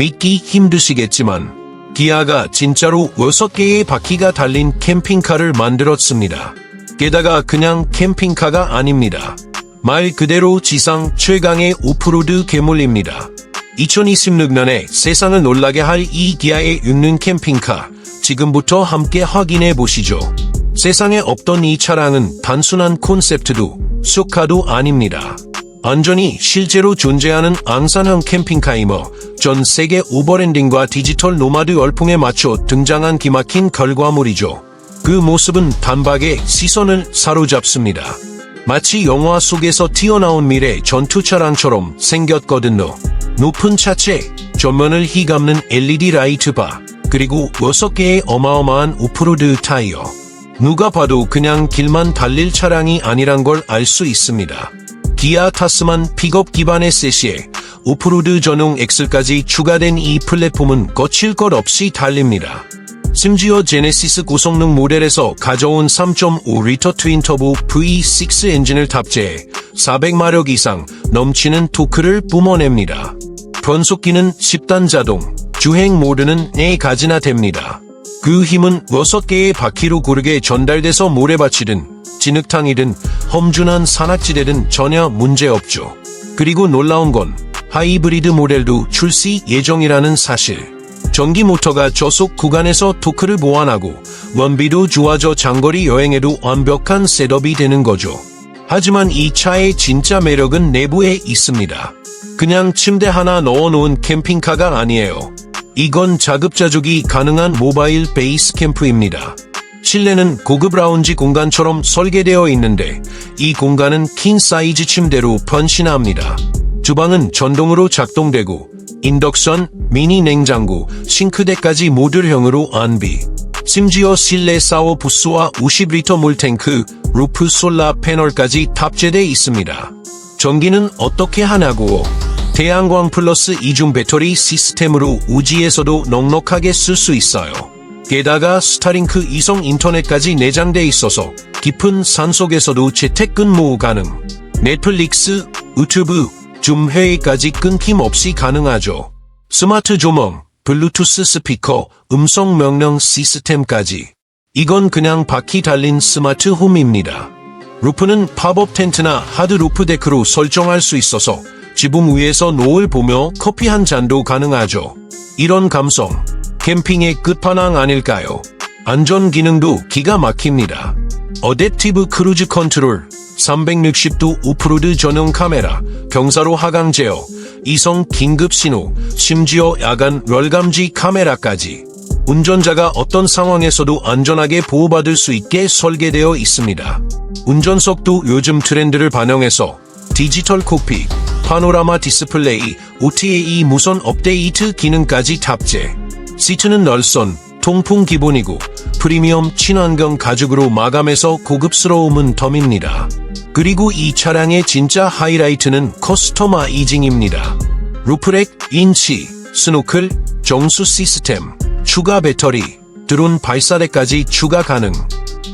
믿기 힘드시겠지만 기아가 진짜로 6개의 바퀴가 달린 캠핑카를 만들었습니다. 게다가 그냥 캠핑카가 아닙니다. 말 그대로 지상 최강의 오프로드 괴물입니다. 2026년에 세상을 놀라게 할 이 기아의 육륜 캠핑카 지금부터 함께 확인해 보시죠. 세상에 없던 이 차량은 단순한 콘셉트도 수카도 아닙니다. 완전히 실제로 존재하는 앙산형 캠핑카이며 전 세계 오버랜딩과 디지털 노마드 열풍에 맞춰 등장한 기막힌 결과물이죠. 그 모습은 단박에 시선을 사로잡습니다. 마치 영화 속에서 튀어나온 미래 전투 차량처럼 생겼거든요. 높은 차체, 전면을 휘감는 LED 라이트 바, 그리고 6개의 어마어마한 오프로드 타이어. 누가 봐도 그냥 길만 달릴 차량이 아니란 걸 알 수 있습니다. 기아 타스만 픽업 기반의 세시에 오프로드 전용 엑셀까지 추가된 이 플랫폼은 거칠 것 없이 달립니다. 심지어 제네시스 고성능 모델에서 가져온 3.5리터 트윈터보 V6 엔진을 탑재해 400마력 이상 넘치는 토크를 뿜어냅니다. 변속기는 10단 자동, 주행 모드는 4가지나 됩니다. 그 힘은 6개의 바퀴로 고르게 전달돼서 모래밭이든 진흙탕이든 험준한 산악지대든 전혀 문제없죠. 그리고 놀라운 건 하이브리드 모델도 출시 예정이라는 사실. 전기 모터가 저속 구간에서 토크를 보완하고 원비도 좋아져 장거리 여행에도 완벽한 셋업이 되는 거죠. 하지만 이 차의 진짜 매력은 내부에 있습니다. 그냥 침대 하나 넣어놓은 캠핑카가 아니에요. 이건 자급자족이 가능한 모바일 베이스 캠프입니다. 실내는 고급 라운지 공간처럼 설계되어 있는데 이 공간은 킹 사이즈 침대로 변신합니다. 주방은 전동으로 작동되고 인덕션, 미니 냉장고, 싱크대까지 모듈형으로 안비. 심지어 실내 사워 부스와 50리터 물탱크, 루프 솔라 패널까지 탑재돼 있습니다. 전기는 어떻게 하냐고? 태양광 플러스 이중 배터리 시스템으로 우지에서도 넉넉하게 쓸 수 있어요. 게다가 스타링크 이성 인터넷까지 내장돼 있어서 깊은 산속에서도 재택근무 가능. 넷플릭스, 유튜브, 줌 회의까지 끊김없이 가능하죠. 스마트 조명, 블루투스 스피커, 음성 명령 시스템까지. 이건 그냥 바퀴 달린 스마트 홈입니다. 루프는 팝업 텐트나 하드 루프 데크로 설정할 수 있어서 지붕 위에서 노을 보며 커피 한 잔도 가능하죠. 이런 감성, 캠핑의 끝판왕 아닐까요? 안전 기능도 기가 막힙니다. 어댑티브 크루즈 컨트롤, 360도 오프로드 전용 카메라, 경사로 하강 제어, 이성 긴급 신호, 심지어 야간 럴감지 카메라까지. 운전자가 어떤 상황에서도 안전하게 보호받을 수 있게 설계되어 있습니다. 운전석도 요즘 트렌드를 반영해서 디지털 코피, 파노라마 디스플레이, OTA 무선 업데이트 기능까지 탑재. 시트는 널선, 통풍 기본이고 프리미엄 친환경 가죽으로 마감해서 고급스러움은 덤입니다. 그리고 이 차량의 진짜 하이라이트는 커스터마이징입니다. 루프렉, 인치, 스노클, 정수 시스템, 추가 배터리, 드론 발사대까지 추가 가능.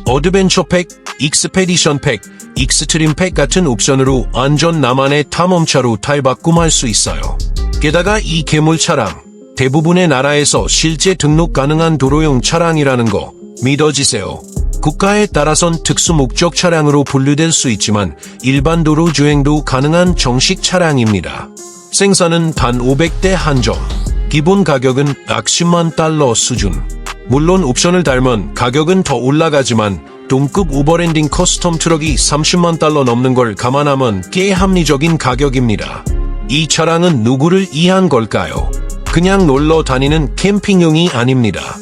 어드벤처 팩, 익스페디션 팩, 익스트림 팩 같은 옵션으로 안전 나만의 탐험차로 탈바꿈할 수 있어요. 게다가 이 괴물 차량, 대부분의 나라에서 실제 등록 가능한 도로용 차량이라는 거 믿어지세요. 국가에 따라선 특수 목적 차량으로 분류될 수 있지만 일반 도로 주행도 가능한 정식 차량입니다. 생산은 단 500대 한정. 기본 가격은 약 10만 달러 수준. 물론 옵션을 달면 가격은 더 올라가지만 동급 오버랜딩 커스텀 트럭이 30만 달러 넘는 걸 감안하면 꽤 합리적인 가격입니다. 이 차량은 누구를 이해한 걸까요? 그냥 놀러 다니는 캠핑용이 아닙니다.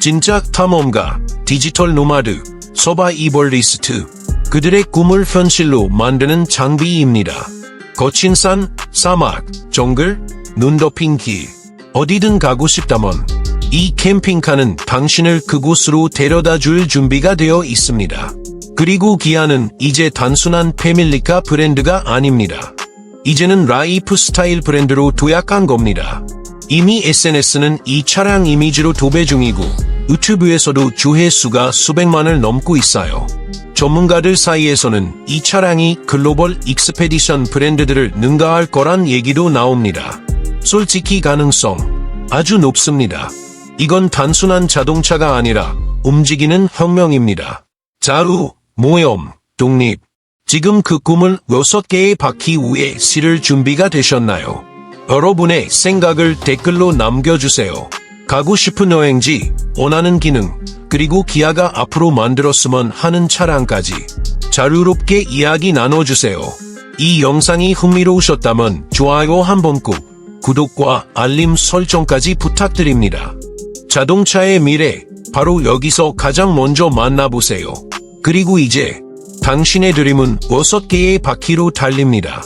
진짜 탐험가, 디지털 노마드, 서바이벌리스트, 그들의 꿈을 현실로 만드는 장비입니다. 거친 산, 사막, 정글, 눈 덮인 길, 어디든 가고 싶다면 이 캠핑카는 당신을 그곳으로 데려다 줄 준비가 되어 있습니다. 그리고 기아는 이제 단순한 패밀리카 브랜드가 아닙니다. 이제는 라이프 스타일 브랜드로 도약한 겁니다. 이미 SNS는 이 차량 이미지로 도배 중이고 유튜브에서도 조회수가 수백만을 넘고 있어요. 전문가들 사이에서는 이 차량이 글로벌 익스페디션 브랜드들을 능가할 거란 얘기도 나옵니다. 솔직히 가능성, 아주 높습니다. 이건 단순한 자동차가 아니라 움직이는 혁명입니다. 자루, 모염, 독립. 지금 그 꿈을 6개의 바퀴 위에 실을 준비가 되셨나요? 여러분의 생각을 댓글로 남겨주세요. 가고 싶은 여행지, 원하는 기능, 그리고 기아가 앞으로 만들었으면 하는 차량까지 자유롭게 이야기 나눠주세요. 이 영상이 흥미로우셨다면 좋아요 한번 꾹, 구독과 알림 설정까지 부탁드립니다. 자동차의 미래, 바로 여기서 가장 먼저 만나보세요. 그리고 이제 당신의 드림은 6개의 바퀴로 달립니다.